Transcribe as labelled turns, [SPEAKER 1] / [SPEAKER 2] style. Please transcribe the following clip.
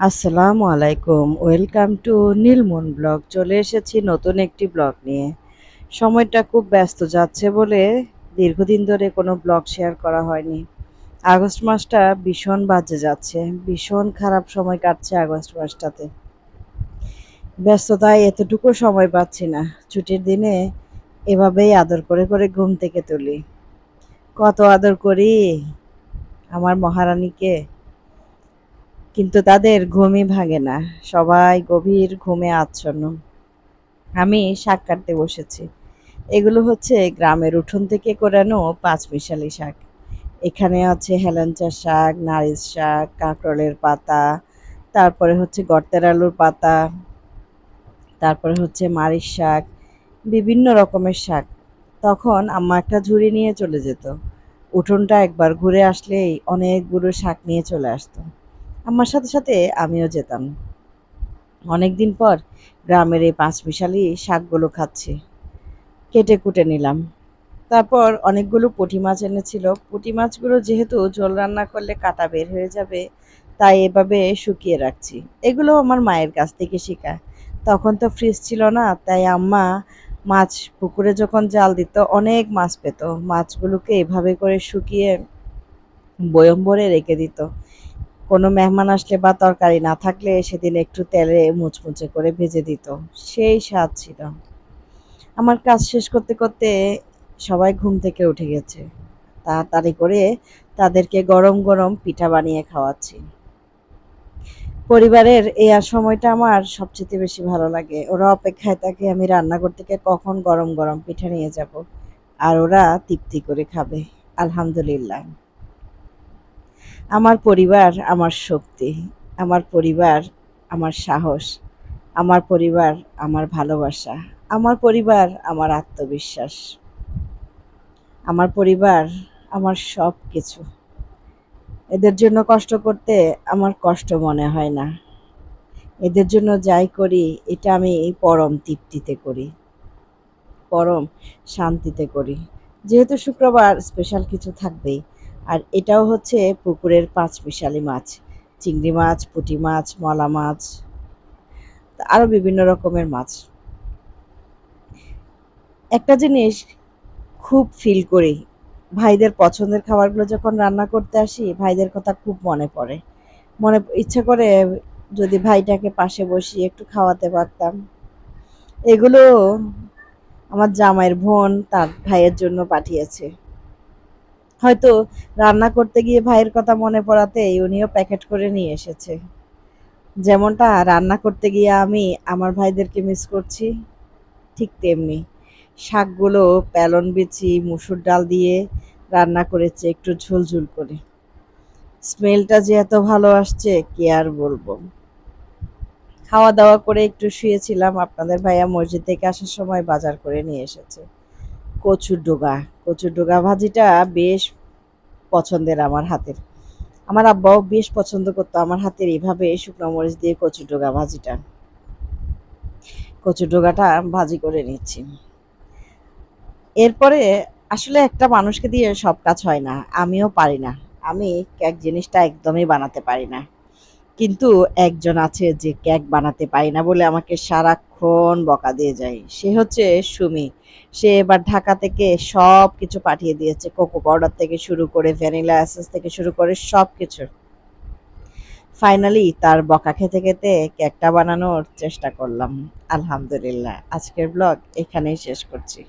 [SPEAKER 1] আসসালামু আলাইকুম। Welcome to Nilmon blog. চলে এসেছি নতুন একটি ব্লগ নিয়ে। সময়টা খুব ব্যস্ত যাচ্ছে বলে দীর্ঘদিন ধরে কোনো ব্লগ শেয়ার করা হয়নি। আগস্ট মাসটা ভীষণ বাজে যাচ্ছে। ভীষণ খারাপ সময় কাটছে আগস্ট মাসটাতে। ব্যস্ততায় এতটুকু সময় পাচ্ছি না। ছুটির দিনে এভাবেই আদর করে করে ঘুম থেকে তুলি। কত আদর করি আমার মহারানীকে? কিন্তু তাদের ঘুমই ভাঙে না। সবাই গভীর ঘুমে আচ্ছন্ন। আমি শাক কাটতে বসেছি। এগুলো হচ্ছে গ্রামের উঠোন থেকে কোরানো পাঁচ মিশালি শাক। এখানে আছে হেলেঞ্চা শাক, নারিশ শাক, কাঁকরোলের পাতা, তারপরে হচ্ছে গর্তের আলুর পাতা, তারপরে হচ্ছে মারিচ শাক, বিভিন্ন রকমের শাক। তখন আম্মা একটা ঝুড়ি নিয়ে চলে যেত। উঠোনটা একবার ঘুরে আসলেই অনেকগুলো শাক নিয়ে চলে আসতো। আমার সাথে সাথে আমিও যেতাম। অনেক দিন পর গ্রামের এই পাঁচ মিশালি শাকগুলো খাচ্ছি। কেটে কুটে নিলাম। তারপর অনেকগুলো পুঁটি মাছ এনেছিল। পুঁটি মাছগুলো যেহেতু ঝোল রান্না করলে কাটা বের হয়ে যাবে, তাই এভাবে শুকিয়ে রাখছি। এগুলো আমার মায়ের কাছ থেকে শেখা। তখন তো ফ্রিজ ছিল না, তাই আম্মা মাছ পুকুরে যখন জাল দিত, অনেক মাছ পেত। মাছগুলোকে এভাবে করে শুকিয়ে বয়ম ভরে রেখে দিত। কোনো মেহমান আসলে বা তরকারি না থাকলে সেদিন একটু তেলে মুচমুচে করে ভেজে দিত। সেই স্বাদ ছিল। আমার কাজ শেষ করতে করতে সবাই ঘুম থেকে উঠে গেছে। তাড়াতাড়ি করে তাদেরকে গরম গরম পিঠা বানিয়ে খাওয়াচ্ছি। পরিবারের এই আর সময়টা আমার সবচেয়ে বেশি ভালো লাগে। ওরা অপেক্ষায় থাকে আমি রান্না করতে গিয়ে কখন গরম গরম পিঠা নিয়ে যাব। আর ওরা তৃপ্তি করে খাবে। আলহামদুলিল্লাহ। আমার পরিবার আমার শক্তি, আমার পরিবার আমার সাহস, আমার পরিবার আমার ভালোবাসা, আমার পরিবার আমার আত্মবিশ্বাস, আমার পরিবার আমার সব কিছু এদের জন্য কষ্ট করতে আমার কষ্ট মনে হয় না। এদের জন্য যাই করি, এটা আমি পরম তৃপ্তিতে করি, পরম শান্তিতে করি। যেহেতু শুক্রবার স্পেশাল কিছু থাকবেই আর এটাও হচ্ছে পুকুরের পাঁচ মিশালি মাছ। চিংড়ি মাছ, পুঁটি মাছ, মলা মাছ আরও বিভিন্ন রকমের মাছ। একটা জিনিস খুব ফিল করি, ভাইদের পছন্দের খাবারগুলো যখন রান্না করতে আসি, ভাইদের কথা খুব মনে পড়ে। মনে, ইচ্ছে করে যদি ভাইটাকে পাশে বসিয়ে একটু খাওয়াতে পারতাম। এগুলো আমার জামাইয়ের বোন তার ভাইয়ের জন্য পাঠিয়েছে। হয়তো রান্না করতে গিয়ে ভাইয়ের কথা মনে পড়াতে উনিও প্যাকেট করে নিয়ে এসেছে। যেমনটা রান্না করতে গিয়ে আমি আমার ভাইদেরকে মিস করছি, ঠিক তেমনি। শাকগুলো প্যালন বিচি, মুসুর ডাল দিয়ে রান্না করেছে, একটু ঝোলঝুল করে। স্মেলটা যে এত ভালো আসছে, কি আর বলব। খাওয়া দাওয়া করে একটু শুয়েছিলাম, আপনাদের ভাইয়া মসজিদ থেকে আসার সময় বাজার করে নিয়ে এসেছে। কচুর ডোগা। কচুর ডোগা ভাজিটা বেশ পছন্দের আমার হাতের। আমার আব্বাও বেশ পছন্দ করতো আমার হাতের এইভাবে শুকনো মরিচ দিয়ে কচুর ডোগা ভাজিটা। কচুর ডোগাটা ভাজি করে নিচ্ছি। এরপরে আসলে একটা মানুষকে দিয়ে সব কাজ হয় না, আমিও পারি না। আমি কেক জিনিসটা একদমই বানাতে পারি না। কিন্তু একজন আছে যে কেক বানাতে পারি না বলে আমাকে সারাক্ষণ বকা দিয়ে যায়, সে হচ্ছে সুমি। সে এবার ঢাকা থেকে সব কিছু পাঠিয়ে দিয়েছে, কোকো পাউডার থেকে শুরু করে, ভ্যানিলা অ্যাসেস থেকে শুরু করে সব কিছু ফাইনালি তার বকা খেতে খেতে কেকটা বানানোর চেষ্টা করলাম। আলহামদুলিল্লাহ। আজকের ব্লগ এখানেই শেষ করছি।